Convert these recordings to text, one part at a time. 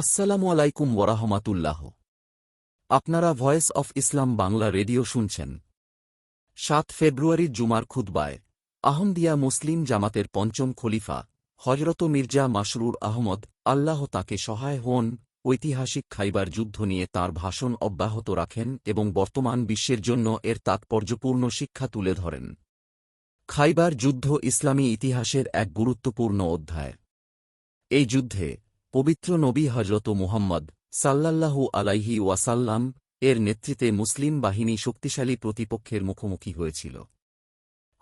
আসসালামু আলাইকুম ওয়ারাহমাতুল্লাহ। আপনারা voice of Islam Bangla radio শুনছেন। সাত ফেব্রুয়ারি জুমার খুতবায়। আহমদিয়া মুসলিম জামাতের পঞ্চম খলিফা হজরত মির্জা মাসরুর আহমদ, আল্লাহ তাকে সহায় হন, ঐতিহাসিক খাইবার যুদ্ধ নিয়ে তার ভাষণ অব্যাহত রাখেন এবং বর্তমান বিশ্বের জন্য এর তাৎপর্যপূর্ণ শিক্ষা তুলে ধরেন। খাইবার যুদ্ধ ইসলামী ইতিহাসের এক গুরুত্বপূর্ণ অধ্যায়। এই যুদ্ধে পবিত্র নবী হজরত মুহাম্মদ সাল্লাল্লাহু আলাইহি ওয়াসাল্লাম এর নেতৃত্বে মুসলিম বাহিনী শক্তিশালী প্রতিপক্ষের মুখোমুখি হয়েছিল।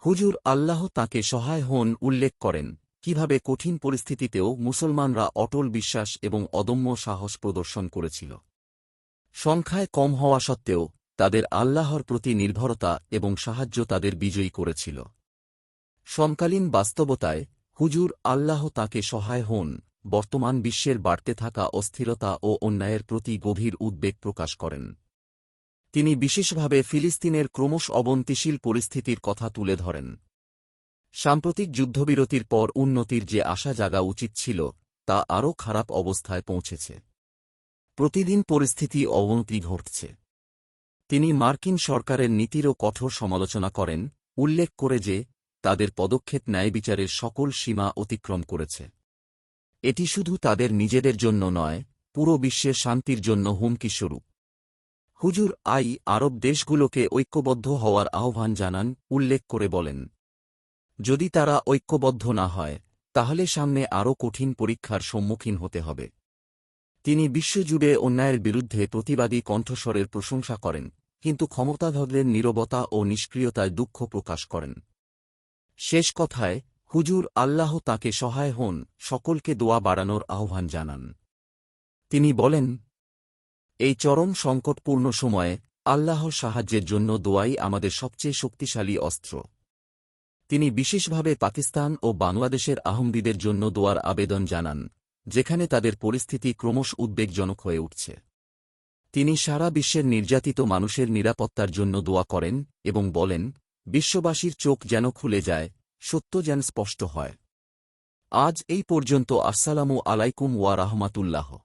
হুজুর আল্লাহ তাকে সহায় হন উল্লেখ করেন, কীভাবে কঠিন পরিস্থিতিতেও মুসলমানরা অটল বিশ্বাস এবং অদম্য সাহস প্রদর্শন করেছিল। সংখ্যায় কম হওয়া সত্ত্বেও, তাদের আল্লাহর প্রতি নির্ভরতা এবং সাহায্য তাদের বিজয়ী করেছিল। সমকালীন বাস্তবতায়, হুজুর আল্লাহ তাকে সহায় হন বর্তমান বিশ্বের বাড়তে থাকা অস্থিরতা ও অন্যায়ের প্রতি গভীর উদ্বেগ প্রকাশ করেন। তিনি বিশেষভাবে ফিলিস্তিনের ক্রমশ অবন্তিশীল পরিস্থিতির কথা তুলে ধরেন। সাম্প্রতিক যুদ্ধবিরতির পর উন্নতির যে আশা জাগা উচিত ছিল, তা আরও খারাপ অবস্থায় পৌঁছেছে। প্রতিদিন পরিস্থিতি অবনতি ঘটছে। তিনি মার্কিন সরকারের নীতিরও কঠোর সমালোচনা করেন, উল্লেখ করে যে, তাদের পদক্ষেপ ন্যায় বিচারের সকল সীমা অতিক্রম করেছে। এটি শুধু তাদের নিজেদের জন্য নয়, পুরো বিশ্বের শান্তির জন্য হুমকিস্বরূপ হুজুর আই আরব দেশগুলোকে ঐক্যবদ্ধ হওয়ার আহ্বান জানান, উল্লেখ করে বলেন, যদি তারা ঐক্যবদ্ধ না হয়, তাহলে সামনে আরও কঠিন পরীক্ষার সম্মুখীন হতে হবে। তিনি বিশ্বজুড়ে অন্যায়ের বিরুদ্ধে প্রতিবাদী কণ্ঠস্বরের প্রশংসা করেন, কিন্তু ক্ষমতাধরদের নীরবতা ও নিষ্ক্রিয়তায় দুঃখ প্রকাশ করেন। শেষ কথায় হুজুর আল্লাহ তাকে সহায় হন, সকলকে দোয়া বাড়ানোর আহ্বান জানান। তিনি বলেন, এই চরম সংকটপূর্ণ সময়ে আল্লাহর সাহায্যের জন্য দোয়াই আমাদের সবচেয়ে শক্তিশালী অস্ত্র। তিনি বিশেষভাবে পাকিস্তান ও বাংলাদেশের আহমদিদের জন্য দোয়ার আবেদন জানান, যেখানে তাদের পরিস্থিতি ক্রমশ উদ্বেগজনক হয়ে উঠছে। তিনি সারা বিশ্বের নির্যাতিত মানুষের নিরাপত্তার জন্য দোয়া করেন এবং বলেন, বিশ্ববাসীর চোখ যেন খুলে যায় সত্য যেন স্পষ্ট হয়। আজ এই পর্যন্ত আসসালামু আলাইকুম ওয়া রাহমাতুল্লাহ।